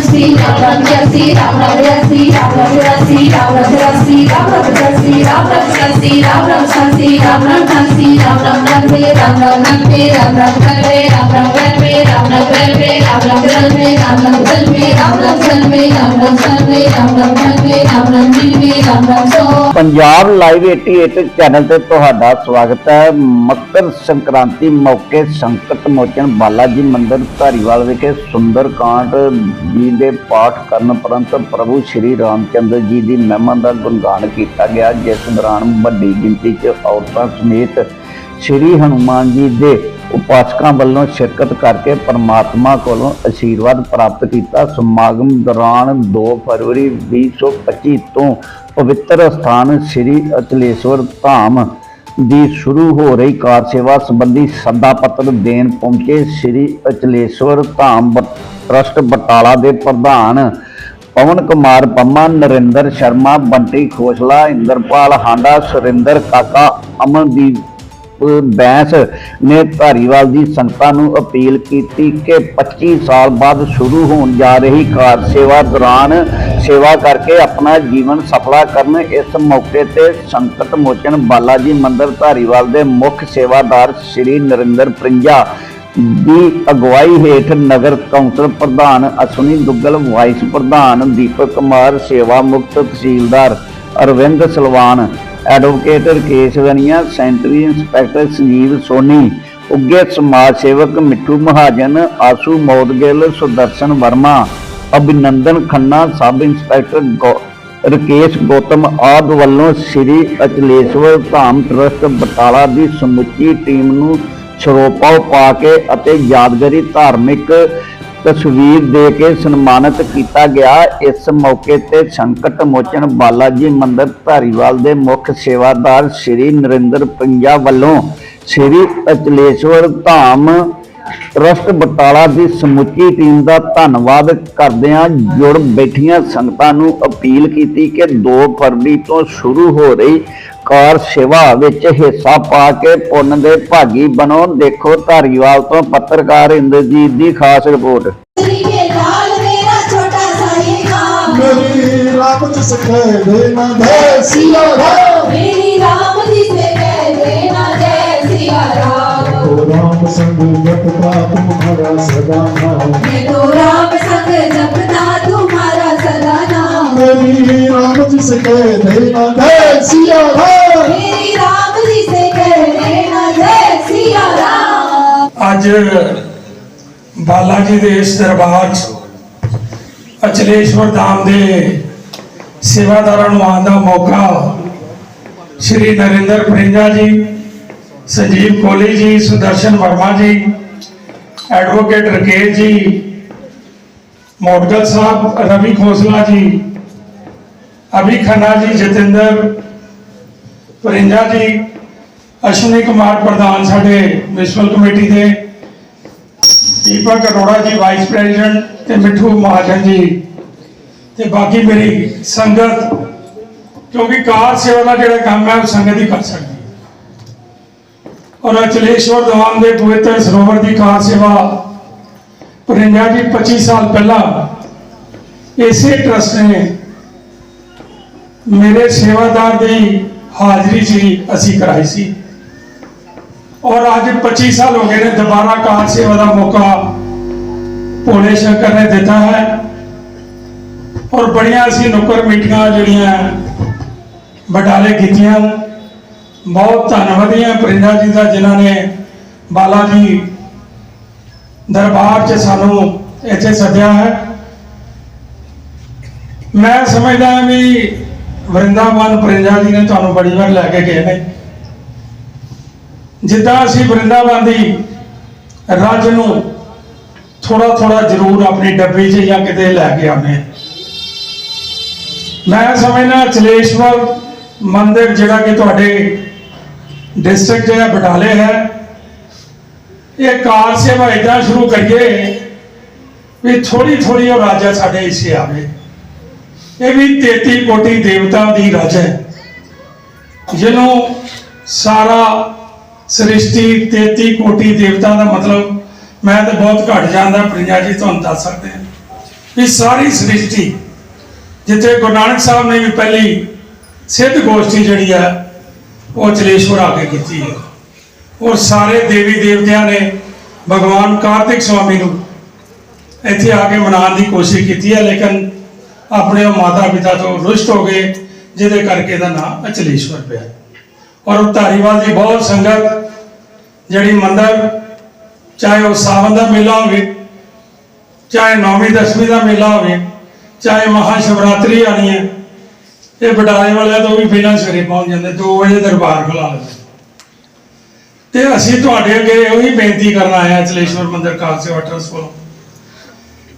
શ્રી રામ રામ જય શ્રી રામ રામ જય શ્રી રામ રામ જય શ્રી રામ રામ જય શ્રી રામ રામ જય શ્રી રામ રામ જય શ્રી રામ રામ જય શ્રી રામ રામ જય શ્રી રામ રામ રમે રામ રામ રમે રામ રામ કરે રામ રામ રમે રામ રામ રમે રામ રામ રમે રામ રામ જન્મે રામ રામ જન્મે રામ રામ જન્મે રામ રામ જન્મે રામ રામ જીવે રામ રામ સો ਪੰਜਾਬ ਲਾਈਵ 88 ਚੈਨਲ ਤੇ ਤੁਹਾਡਾ ਸਵਾਗਤ ਹੈ ਮਕਰ ਸੰਕ੍ਰਾਂਤੀ ਮੌਕੇ ਸੰਕਟ ਮੋਚਨ ਬਾਲਾ ਜੀ ਮੰਦਿਰ ਧਾਰੀਵਾਲ ਵਿਖੇ ਸੁੰਦਰਕਾਂਡ ਦੀ ਜੀ ਦੇ ਪਾਠ ਕਰਨ ਉਪਰੰਤ ਪ੍ਰਭੂ ਸ਼੍ਰੀ ਰਾਮਚੰਦਰ ਜੀ ਦੀ ਮਹਿਮਾ ਦਾ ਗੁਣਗਾਨ ਕੀਤਾ ਗਿਆ, ਜਿਸ ਦੌਰਾਨ ਵੱਡੀ ਗਿਣਤੀ 'ਚ ਔਰਤਾਂ ਸਮੇਤ ਸ਼੍ਰੀ ਹਨੂਮਾਨ ਜੀ ਦੇ ਉਪਾਸਕਾਂ ਵੱਲੋਂ ਸ਼ਿਰਕਤ ਕਰਕੇ ਪਰਮਾਤਮਾ ਕੋਲੋਂ ਅਸ਼ੀਰਵਾਦ ਪ੍ਰਾਪਤ ਕੀਤਾ। ਸਮਾਗਮ ਦੌਰਾਨ 2 ਫਰਵਰੀ 2025 ਤੋਂ ਪਵਿੱਤਰ ਸਥਾਨ ਸ੍ਰੀ ਅਚਲੇਸ਼ਵਰ ਧਾਮ ਦੀ ਸ਼ੁਰੂ ਹੋ ਰਹੀ ਕਾਰ ਸੇਵਾ ਸੰਬੰਧੀ ਸੱਦਾ ਪੱਤਰ ਦੇਣ ਪਹੁੰਚੇ ਸ੍ਰੀ ਅਚਲੇਸ਼ਵਰ ਧਾਮ ਬ- ਟਰਸਟ ਬਟਾਲਾ ਦੇ ਪ੍ਰਧਾਨ ਪਵਨ ਕੁਮਾਰ ਪੰਮਾ, ਨਰਿੰਦਰ ਸ਼ਰਮਾ, ਬੰਟੀ ਖੋਸਲਾ, ਇੰਦਰਪਾਲ ਹਾਂਡਾ, ਸੁਰਿੰਦਰ ਕਾਕਾ, ਅਮਨਦੀਪ ਬੈਂਸ ਨੇ ਧਾਰੀਵਾਲ ਦੀ ਸੰਗਤਾਂ ਨੂੰ ਅਪੀਲ ਕੀਤੀ ਕਿ 25 ਸਾਲ ਬਾਅਦ ਸ਼ੁਰੂ ਹੋਣ ਜਾ ਰਹੀ ਕਾਰ ਸੇਵਾ ਦੌਰਾਨ ਸੇਵਾ ਕਰਕੇ ਆਪਣਾ ਜੀਵਨ ਸਫਲਾ ਕਰਨ ਇਸ ਮੌਕੇ ਤੇ ਸੰਕਟ ਮੋਚਨ ਬਾਲਾ ਜੀ ਮੰਦਿਰ ਧਾਰੀਵਾਲ ਦੇ ਮੁੱਖ ਸੇਵਾਦਾਰ ਸ੍ਰੀ ਨਰਿੰਦਰ ਪ੍ਰਿੰਜਾ, ਦੀ ਅਗਵਾਈ ਹੇਠ ਨਗਰ ਕੌਂਸਲ ਪ੍ਰਧਾਨ ਅਸ਼ਵਨੀ ਦੁੱਗਲ, ਵਾਈਸ ਪ੍ਰਧਾਨ ਦੀਪਕ ਕੁਮਾਰ, ਸੇਵਾ ਮੁਕਤ tehsildar Arvind Salwan, advocate Rakesh Vania sanitary inspector Sanjeev Soni ਉੱਗੇ ਸਮਾਜ ਸੇਵਕ ਮਿੱਠੂ ਮਹਾਜਨ, ਆਸੂ ਮੌਦਗਿਲ, ਸੁਦਰਸ਼ਨ ਵਰਮਾ ਅਭਿਨੰਦਨ ਖੰਨਾ, ਸਬ ਇੰਸਪੈਕਟਰ ਗੋ- ਰਕੇਸ਼ ਗੌਤਮ ਆਦਿ ਵੱਲੋਂ ਸ੍ਰੀ ਅਚਲੇਸ਼ਵਰ ਧਾਮ ਟਰਸਟ ਬਟਾਲਾ ਦੀ ਸਮੁੱਚੀ ਟੀਮ ਨੂੰ ਸਰੋਪਾਓ ਪਾ ਕੇ ਅਤੇ ਯਾਦਗਾਰੀ ਧਾਰਮਿਕ ਤਸਵੀਰ ਦੇ ਕੇ ਸਨਮਾਨਿਤ ਕੀਤਾ ਗਿਆ। ਇਸ ਮੌਕੇ ਤੇ ਸੰਕਟ ਮੋਚਨ ਬਾਲਾਜੀ ਮੰਦਿਰ ਧਾਰੀਵਾਲ ਦੇ ਮੁੱਖ ਸੇਵਾਦਾਰ ਸ੍ਰੀ ਨਰਿੰਦਰ ਪੰਜਾ ਵੱਲੋਂ ਸ੍ਰੀ ਅਚਲੇਸ਼ਵਰ ਧਾਮ ਟਰਸਟ ਬਟਾਲਾ ਦੀ ਸਮੁੱਚੀ ਟੀਮ ਦਾ ਧੰਨਵਾਦ ਕਰਦਿਆਂ ਜੁੜ ਬੈਠੀਆਂ ਸੰਗਤਾਂ ਨੂੰ ਅਪੀਲ ਕੀਤੀ ਕਿ 2 ਫਰਵਰੀ ਤੋਂ ਸ਼ੁਰੂ ਹੋ ਰਹੀ ਕਾਰ ਸੇਵਾ ਵਿੱਚ ਹਿੱਸਾ ਪਾ ਕੇ ਪੁੰਨ ਦੇ ਭਾਗੀ ਬਣੋ। ਦੇਖੋ ਧਾਰੀਵਾਲ ਤੋਂ ਪੱਤਰਕਾਰ ਇੰਦਰਜੀਤ ਦੀ ਖਾਸ ਰਿਪੋਰਟ। राम जी से कह देना जय सिया राम तो राम संग जपता तुम्हारा सदा नाम मैं तो राम संग जपता तुम्हारा सदा नाम मेरी राम जिस कह देना जय सिया राम मेरी राम जी से कह देना जय सिया राम ਅੱਜ ਬਾਲਾ ਜੀ ਦੇ ਇਸ ਦਰਬਾਰ 'ਚ ਅਚਲੇਸ਼ਵਰ ਧਾਮ ਦੇ ਸੇਵਾਦਾਰਾਂ ਨੂੰ ਆਉਣ ਦਾ ਮੌਕਾ ਸ਼੍ਰੀ ਨਰਿੰਦਰ ਪ੍ਰਿੰਜਾ ਜੀ ਸੰਜੀਵ ਕੋਹਲੀ ਜੀ, ਸੁਦਰਸ਼ਨ ਵਰਮਾ ਜੀ, ਐਡਵੋਕੇਟ ਰਕੇਸ਼ ਜੀ ਮੋਡਗਲ ਸਾਹਿਬ, ਰਵੀ ਖੋਸਲਾ ਜੀ, ਅਭੀ ਖੰਨਾ ਜੀ, ਜਤਿੰਦਰ ਪ੍ਰਿੰਜਾ ਜੀ, ਅਸ਼ਵਨੀ ਕੁਮਾਰ ਪ੍ਰਧਾਨ ਸਾਡੇ ਮਿਊਨਿਸਪਲ ਕਮੇਟੀ ਦੇ, ਦੀਪਕ ਅਰੋੜਾ ਜੀ, ਵਾਈਸ ਪ੍ਰੈਜ਼ੀਡੈਂਟ ਤੇ ਮਿੱਠੂ ਮਹਾਜਨ ਜੀ ਤੇ ਬਾਕੀ ਮੇਰੀ ਸੰਗਤ, ਕਿਉਂਕਿ ਕਾਰ ਸੇਵਾ ਦਾ ਜਿਹੜਾ ਕੰਮ ਹੈ ਉਹ ਸੰਗਤ ਹੀ ਕਰ ਸਕਦੀ ਔਰ ਅਚਲੇਸ਼ਵਰ ਧਾਮ ਦੇ ਪਵਿੱਤਰ ਸਰੋਵਰ ਦੀ ਕਾਰ ਸੇਵਾ ਪ੍ਰਿੰਜਾ ਜੀ 25 ਸਾਲ ਪਹਿਲਾਂ ਇਸੇ ਟਰਸਟ ਨੇ ਮੇਰੇ ਸੇਵਾਦਾਰ ਦੀ ਹਾਜ਼ਰੀ 'ਚ ਅਸੀਂ ਕਰਾਈ ਸੀ। ਔਰ ਅੱਜ 25 ਸਾਲ ਹੋ ਗਏ ਨੇ ਦੁਬਾਰਾ ਕਾਰ ਸੇਵਾ ਦਾ ਮੌਕਾ ਭੋਲੇ ਸ਼ੰਕਰ ਨੇ ਦਿੱਤਾ ਹੈ। ਔਰ ਬੜੀਆਂ ਅਸੀਂ ਨੁੱਕਰ ਮੀਟਿੰਗਾਂ ਜਿਹੜੀਆਂ ਬਟਾਲੇ ਕੀਤੀਆਂ। ਬਹੁਤ ਧੰਨਵਾਦੀ ਹਾਂ ਪ੍ਰਿੰਦਾ ਜੀ ਦਾ, ਜਿਨ੍ਹਾਂ ਨੇ ਬਾਲਾ ਜੀ ਦਰਬਾਰ 'ਚ ਸਾਨੂੰ ਇੱਥੇ ਸੱਦਿਆ ਹੈ ਮੈਂ ਸਮਝਦਾ ਵੀ ਵਰਿੰਦਾਵਨ ਪ੍ਰਿੰਦਾ ਜੀ ਨੇ ਤੁਹਾਨੂੰ ਬੜੀ ਵਾਰ ਲੈ ਕੇ ਗਏ ਨੇ ਜਿੱਦਾਂ ਅਸੀਂ ਵਰਿੰਦਾਵਨ ਦੀ ਰੱਜ ਨੂੰ ਥੋੜਾ ਥੋੜਾ ਜ਼ਰੂਰ ਆਪਣੀ ਡੱਬੀ 'ਚ ਜਾਂ ਕਿਤੇ ਲੈ ਕੇ ਆਉਂਦੇ ਹਾਂ। ਮੈਂ ਸਮਝਦਾ ਚਲੇਸ਼ਵਰ ਮੰਦਿਰ ਜਿਹੜਾ ਕਿ ਤੁਹਾਡੇ ਡਿਸਟ੍ਰਿਕਟ ਜਿਹੜਾ ਬਟਾਲੇ ਹੈ, ਇਹ ਕਾਰ ਸੇਵਾ ਇਦਾਂ ਸ਼ੁਰੂ ਕਰੀਏ ਵੀ ਥੋੜੀ ਥੋੜੀ ਉਹ ਰਾਜਾ ਸਾਡੇ ਹਿੱਸੇ ਆਵੇ। ਇਹ ਵੀ 33 ਕੋਟੀ ਦੇਵਤਾ ਦੀ ਰਜ ਹੈ। ਜਿਹਨੂੰ ਸਾਰਾ ਸ੍ਰਿਸ਼ਟੀ 33 ਕੋਟੀ ਦੇਵਤਾ ਦਾ ਮਤਲਬ ਮੈਂ ਤਾਂ ਬਹੁਤ ਘੱਟ ਜਾਂਦਾ ਪ੍ਰਿਆ ਜੀ ਤੁਹਾਨੂੰ ਦੱਸ ਸਕਦੇ ਹਾਂ। ਵੀ ਸਾਰੀ ਸ੍ਰਿਸ਼ਟੀ, ਜਿੱਥੇ ਗੁਰੂ ਨਾਨਕ ਸਾਹਿਬ ਨੇ ਵੀ ਪਹਿਲੀ ਸਿੱਧ ਗੋਸ਼ਟੀ ਜਿਹੜੀ ਹੈ ਉਹ ਚਲੇਸ਼ਵਰ ਆ ਕੇ ਕੀਤੀ ਹੈ। ਔਰ ਸਾਰੇ ਦੇਵੀ ਦੇਵਤਿਆਂ ਨੇ ਭਗਵਾਨ ਕਾਰਤਿਕ ਸਵਾਮੀ ਨੂੰ ਇੱਥੇ ਆ ਕੇ ਮਨਾਉਣ ਦੀ ਕੋਸ਼ਿਸ਼ ਕੀਤੀ ਹੈ, ਲੇਕਿਨ ਆਪਣੇ ਉਹ ਮਾਤਾ ਪਿਤਾ ਤੋਂ ਰੁਸ਼ਟ ਹੋ ਗਏ, ਜਿਹਦੇ ਕਰਕੇ ਇਹਦਾ ਨਾਮ ਅਚਲੇਸ਼ਵਰ ਪਿਆ। ਔਰ ਧਾਰੀਵਾਲ ਦੀ ਬਹੁਤ ਸੰਗਤ, ਜਿਹੜੀ ਮੰਦਰ, ਚਾਹੇ ਉਹ ਸਾਵਨ ਦਾ ਮੇਲਾ ਹੋਵੇ, ਚਾਹੇ ਨੌਵੀਂ ਦਸਵੀਂ ਦਾ ਮੇਲਾ ਹੋਵੇ, ਚਾਹੇ ਮਹਾ ਸ਼ਿਵਰਾਤਰੀ ਆਣੀ ਹੈ ਇਹ ਬਟਾਲੇ ਵਾਲਿਆਂ ਤੋਂ ਵੀ ਪਹਿਲਾਂ ਸਵੇਰੇ ਪਹੁੰਚ ਜਾਂਦੇ 2 ਵਜੇ ਦਰਬਾਰ ਖੁਲਾ ਲੈਂਦੇ ਤੇ ਅਸੀਂ ਤੁਹਾਡੇ ਅੱਗੇ ਉਹੀ ਬੇਨਤੀ ਕਰਨ ਆਏ ਹਾਂ, ਚਲੇਸ਼ਵਰ ਮੰਦਿਰ ਖਾਲਸੇ ਵਾਟਰਸ ਕੋਲੋਂ,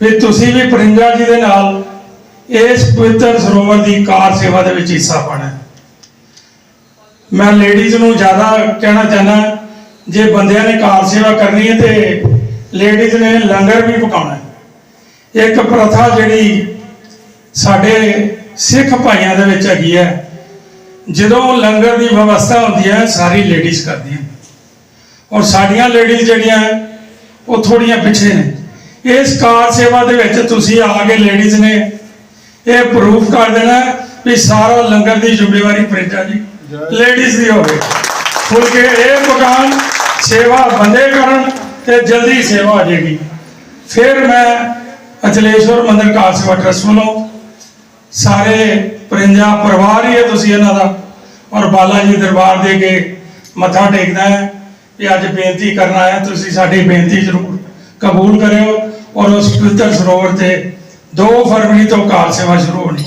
ਵੀ ਤੁਸੀਂ ਵੀ ਪਰਿੰਦਾ ਜੀ ਦੇ ਨਾਲ ਇਸ ਪਵਿੱਤਰ ਸਰੋਵਰ ਦੀ ਕਾਰ ਸੇਵਾ ਦੇ ਵਿੱਚ ਹਿੱਸਾ ਪਾਣਾ ਮੈਂ ਲੇਡੀਜ਼ ਨੂੰ ਜ਼ਿਆਦਾ ਕਹਿਣਾ ਚਾਹਨਾ ਜੇ ਬੰਦਿਆਂ ਨੇ ਕਾਰ ਸੇਵਾ ਕਰਨੀ ਹੈ ਤੇ ਲੇਡੀਜ਼ ਨੇ ਲੰਗਰ ਵੀ ਪਕਾਉਣਾ ਇੱਕ ਪ੍ਰਥਾ ਜਿਹੜੀ ਸਾਡੇ ਸਿੱਖ ਭਾਈਆਂ ਦੇ ਵਿੱਚ ਹੈਗੀ ਹੈ। ਜਦੋਂ ਲੰਗਰ ਦੀ ਵਿਵਸਥਾ ਹੁੰਦੀ ਹੈ, ਸਾਰੀ ਲੇਡੀਜ਼ ਕਰਦੀਆਂ। ਔਰ ਸਾਡੀਆਂ ਲੇਡੀਜ਼ ਜਿਹੜੀਆਂ, ਉਹ ਥੋੜੀਆਂ ਪਿੱਛੇ ਨੇ। ਇਸ ਕਾਰ ਸੇਵਾ ਦੇ ਵਿੱਚ ਤੁਸੀਂ ਆ ਕੇ ਲੇਡੀਜ਼ ਨੇ ਇਹ ਪ੍ਰੂਫ ਕਰ ਦੇਣਾ ਵੀ ਸਾਰਾ ਲੰਗਰ ਦੀ ਜ਼ਿੰਮੇਵਾਰੀ ਪ੍ਰਿੰਟਾ ਜੀ। ਲੇਡੀਜ਼ ਦੀ ਹੋਵੇ। ਖੁੱਲ ਕੇ ਇਹ ਮਕਾਨ ਸੇਵਾ ਬੰਦੇ ਕਰਨ ਤੇ ਜਲਦੀ ਸੇਵਾ ਹੋ ਜਾਏਗੀ। ਫਿਰ ਮੈਂ ਅਚਲੇਸ਼ਵਰ ਮੰਦਰ ਕਾਰ ਸੇਵਾ ਟਰਸਟ ਵੱਲੋਂ ਸਾਰੇ ਪਰਿੰਜਾ ਪਰਿਵਾਰ ਹੀ ਹੈ ਤੁਸੀਂ ਇਹਨਾਂ ਦਾ। ਔਰ ਬਾਲਾ ਜੀ ਦਰਬਾਰ ਦੇ ਕੇ ਮੱਥਾ ਟੇਕਦਾ ਹੈ ਕਿ ਅੱਜ ਬੇਨਤੀ ਕਰਨ ਆਇਆ, ਤੁਸੀਂ ਸਾਡੀ ਬੇਨਤੀ ਜ਼ਰੂਰ ਕਬੂਲ ਕਰਿਓ ਔਰ ਉਸ ਪਵਿੱਤਰ ਸਰੋਵਰ ਤੇ 2 ਫਰਵਰੀ ਤੋਂ ਕਾਰ ਸੇਵਾ ਸ਼ੁਰੂ ਹੋਣੀ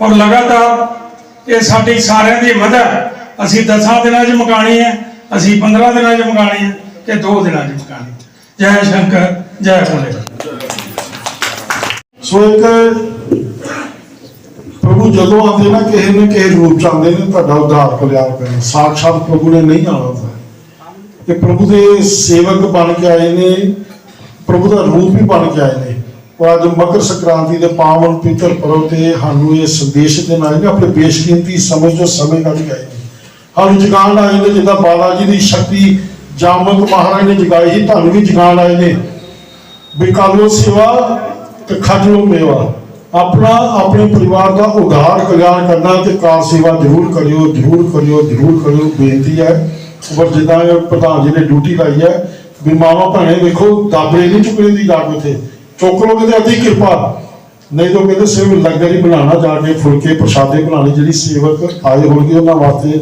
ਔਰ ਲਗਾਤਾਰ ਇਹ ਸਾਡੀ ਸਾਰਿਆਂ ਦੀ ਮਦਦ ਅਸੀਂ 10 ਦਿਨਾਂ 'ਚ ਮੁਕਾਣੀ ਹੈ, ਅਸੀਂ 15 ਦਿਨਾਂ 'ਚ ਮੁਕਾਣੀ ਹੈ ਕਿ 2 ਦਿਨਾਂ 'ਚ ਮੁਕਾਣੀ ਜੈ ਸ਼ੰਕਰ, ਜੈ ਭੋਲੇ। ਸੋ ਇੱਕ ਪ੍ਰਭੂ ਜਦੋਂ ਆਉਂਦੇ ਨਾ ਕਿਸੇ ਨੇ ਕਿਸੇ ਰੂਪ ਚ ਆਉਂਦੇ ਨੇ, ਤੁਹਾਡਾ ਉਧਾਰ ਕਲਿਆਣ ਕਰਨ ਸਾਖਸ਼ਾਤ ਪ੍ਰਭੂ ਨੇ ਨਹੀਂ ਆਉਣਾ ਹੁੰਦਾ। ਤੇ ਪ੍ਰਭੂ ਦੇ ਸੇਵਕ ਬਣ ਕੇ ਆਏ ਨੇ, ਪ੍ਰਭੂ ਦਾ ਰੂਪ ਵੀ ਬਣ ਕੇ ਆਏ ਨੇ। ਔਰ ਅੱਜ ਮਕਰ ਸੰਕ੍ਰਾਂਤੀ ਦੇ ਪਾਵਨ ਪਵਿੱਤਰ ਪਰਵ ਤੇ ਸਾਨੂੰ ਇਹ ਸੰਦੇਸ਼ ਦੇ ਨਾਲ ਨੇ, ਆਪਣੇ ਬੇਸ਼ਕੀਮਤੀ ਸਮੇਂ ਜੋ ਸਮੇਂ ਕੱਢ ਕੇ ਆਏ ਨੇ। ਸਾਨੂੰ ਜਗਾਉਣ ਆਏ ਨੇ, ਜਿੱਦਾਂ ਬਾਬਾ ਜੀ ਦੀ ਸ਼ਕਤੀ ਜਾਮਕ ਮਹਾਰਾਜ ਨੇ ਜਗਾਈ ਸੀ, ਤੁਹਾਨੂੰ ਵੀ ਜਗਾਉਣ ਆਏ ਨੇ। ਬਿਕਾਲੋ ਸੇਵਾ ਤੇ ਖਜਲੋ ਮੇਵਾ। ਆਪਣਾ ਆਪਣੇ ਪਰਿਵਾਰ ਦਾ ਉਧਾਰ ਕਲਿਆਣ ਕਰਨਾ ਤੇ ਕਾਰ ਸੇਵਾ ਜ਼ਰੂਰ ਕਰਿਓ ਜ਼ਰੂਰ ਕਰਿਓ ਜ਼ਰੂਰ ਕਰਿਓ। ਬੇਨਤੀ ਹੈ ਪਰ ਜਿੱਦਾਂ ਪ੍ਰਧਾਨ ਜੀ ਨੇ ਡਿਊਟੀ ਲਾਈ ਹੈ ਵੀ ਮਾਵਾ ਭੈਣੇ ਵੇਖੋ ਦਾਬੇ ਨਹੀਂ ਚੁੱਕਣੇ ਦੀ ਜਾ ਕੇ ਉੱਥੇ ਚੁੱਕ ਲੋ ਕਿਤੇ ਅੱਧੀ ਕਿਰਪਾ। ਨਹੀਂ ਤਾਂ ਕਹਿੰਦੇ ਸਿਰਫ ਲੰਗਰ ਹੀ ਬਣਾਉਣਾ ਜਾ ਕੇ ਫੁਲਕੇ ਪ੍ਰਸ਼ਾਦੇ ਬਣਾਉਣੇ ਜਿਹੜੀ ਸੇਵਕ ਆਏ ਹੋਣਗੇ ਉਹਨਾਂ ਵਾਸਤੇ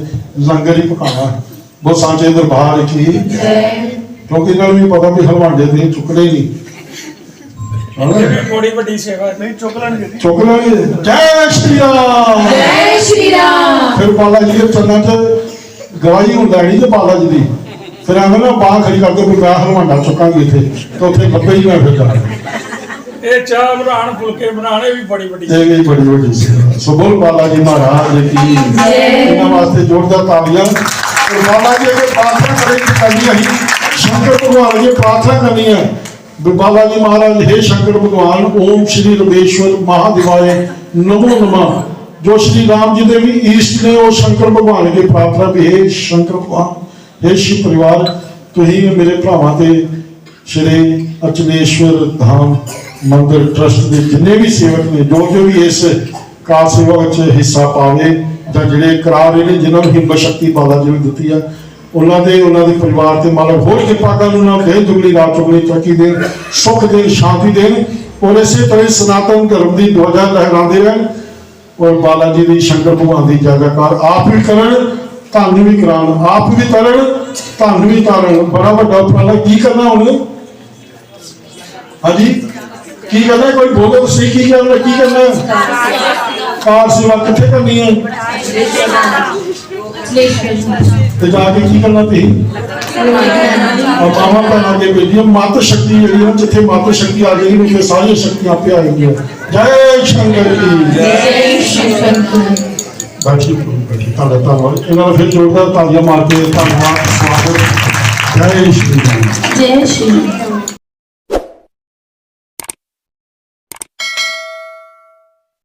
ਲੰਗਰ ਹੀ ਪਕਾਉਣਾ। ਬਹੁਤ ਸਾਂਝੇ ਦਰਬਾਰ ਹੀ। ਕਿਉਂਕਿ ਇਹਨਾਂ ਨੂੰ ਵੀ ਪਤਾ ਵੀ ਹਲਵਾਂਡੇ ਦੇ ਚੁੱਕਣੇ ਨਹੀਂ। ਇਹ ਹਾਂ ਵੀ ਬੜੀ ਵੱਡੀ ਸੇਵਾ ਹੈ। ਨਹੀਂ ਚੁੱਕ ਲੈਣਗੇ ਚੁੱਕ ਲਾਂਗੇ ਜੈ ਸ਼੍ਰੀ ਰਾਮ ਜੈ ਸ਼੍ਰੀ ਰਾਮ ਫਿਰ ਬਾਲਾ ਜੀ ਦੇ ਚਰਨਾਂ 'ਚ ਗਵਾਹੀ ਹੁੰਦਾ ਨਹੀਂ ਤੇ ਬਾਲਾ ਜੀ ਦੀ। ਫਿਰ ਆਂਦਾ ਨਾ ਬਾਹ ਖੜੀ ਕਰਕੇ ਵੀ ਮੈਂ ਹਲਵਾਂਡਾ ਚੁੱਕਾਂਗੇ ਇੱਥੇ। ਤੇ ਉੱਥੇ ਲੱਭੇ ਹੀ ਮੈਂ ਫਿਰ ਜਾਣਾ ਇਹ ਚਾਹ ਬਣਾਉਣ ਫੁਲਕੇ ਬਣਾਉਣੇ ਵੀ ਬੜੀ ਵੱਡੀ ਇਹ ਵੀ ਬੜੀ ਵੱਡੀ ਸੇਵਾ ਸੋ ਬੋਲ ਬਾਲਾ ਜੀ ਮਹਾਰਾਜ ਕੀ ਇਹਨਾਂ ਵਾਸਤੇ ਜੋਰਦਾਰ ਤਾਲੀਆਂ। ਤੇ ਬਾਲਾ ਜੀ ਅੱਗੇ ਪ੍ਰਾਰਥਨਾ ਕਰੇ ਕਿ ਕਰਨੀ ਅਸੀਂ ਸ਼ੰਕਰ ਭਗਵਾਨ ਅੱਗੇ ਪ੍ਰਾਰਥਨਾ ਕਰਨੀ ਹੈ ਵੀ ਬਾਲਾ ਜੀ ਮਹਾਰਾਜ हे ਸ਼ੰਕਰ ਭਗਵਾਨ ਓਮ ਸ਼੍ਰੀ ਰਮੇਸ਼ਵਰ ਮਹਾਦੇਵਾਏ ਨਮੋ ਨਮः ਜੋ ਸ਼੍ਰੀ ਰਾਮ ਜੀ ਦੇ ਵੀ ਈਸ਼ਟ ਨੇ ਉਹ ਸ਼ੰਕਰ ਭਗਵਾਨ ਅੱਗੇ ਪ੍ਰਾਰਥਨਾ ਵੀ हे ਸ਼ੰਕਰ ਭਗਵਾਨ हे ਸ਼ਿਵ ਪਰਿਵਾਰ ਤੁਸੀਂ ਮੇਰੇ ਭਰਾਵਾਂ ਤੇ ਸ਼੍ਰੀ ਅਚਲੇਸ਼ਵਰ ਧਾਮ ਮੰਦਿਰ ਟਰਸਟ ਦੇ ਜਿੰਨੇ ਵੀ ਸੇਵਕ ਨੇ ਜੋ ਜੋ ਵੀ ਇਸ ਕਾਰ ਸੇਵਾ ਵਿੱਚ ਹਿੱਸਾ ਪਾਵੇ ਜਾਂ ਜਿਹੜੇ ਕਰਾ ਰਹੇ ਨੇ ਜਿਨ੍ਹਾਂ ਨੂੰ ਹਿੰਮਤ ਸ਼ਕਤੀ ਬਾਲਾ ਜੀ ਨੇ ਦਿੱਤੀ ਆ ਉਹਨਾਂ ਦੇ ਉਹਨਾਂ ਦੇ ਪਰਿਵਾਰ ਤੇ ਮਾਲਕ ਹੋਰ ਕਿਰਪਾ ਕਰਨ ਉਹਨਾਂ ਨੂੰ ਦੇ ਦੁਗਣੀ ਰਾਤ ਚੁਗਣੀ ਤਰੱਕੀ ਦੇਣ ਸੁਖ ਦੇਣ ਸ਼ਾਂਤੀ ਦੇਣ ਔਰ ਇਸੇ ਤਰ੍ਹਾਂ ਸਨਾਤਨ ਧਰਮ ਦੀ ਦਵਾਜਾ ਲਹਿਰਾਉਂਦੇ ਰਹਿਣ ਔਰ ਬਾਲਾ ਜੀ ਦੀ ਸ਼ੰਕਰ ਭਗਵਾਨ ਦੀ ਜੈਕਾਰ ਆਪ ਵੀ ਕਰਨ ਤੁਹਾਨੂੰ ਵੀ ਕਰਾਉਣ ਆਪ ਵੀ ਤਰਨ ਤੁਹਾਨੂੰ ਵੀ ਤਾਰਨ। ਬੜਾ ਵੱਡਾ ਉਪਰਾਲਾ ਕੀ ਕਰਨਾ ਹੁਣ? ਹਾਂਜੀ? ਕੀ ਕਰਨਾ? ਕੋਈ ਬੋਲੋ ਤੁਸੀਂ ਕੀ ਕਰਨਾ ਕੀ ਕਰਨਾ? ਕਾਰ ਸੇਵਾ। ਕਿੱਥੇ ਕਰਨੀ ਹੈ? ਤੇ ਜਾ ਕੇ ਕੀ ਕਰਨਾ ਤੁਸੀਂ ਬਾਬਾ ਭੈਣਾਂ ਦੇ ਬੇਟੀਆਂ ਮਤ ਸ਼ਕਤੀ ਜਿਹੜੀ ਹੈ ਜਿੱਥੇ ਮਤ ਸ਼ਕਤੀ ਆ ਗਈ ਉੱਥੇ ਸਾਰੀਆਂ ਸ਼ਕਤੀਆਂ ਆਪੇ ਆ ਗਈਆਂ ਜੈ ਸ਼ੰਕਰ ਜੀ ਜੈ ਸ਼ੰਕਰ ਬਾਕੀ ਬਾਕੀ ਤੁਹਾਡਾ ਧੰਨਵਾਦ ਇਹਨਾਂ ਨੂੰ ਫਿਰ ਜੋਰਦਾਰ ਤਾਲੀਆਂ ਮਾਰ ਕੇ ਧੰਨਵਾਦ ਸਵਾਗਤ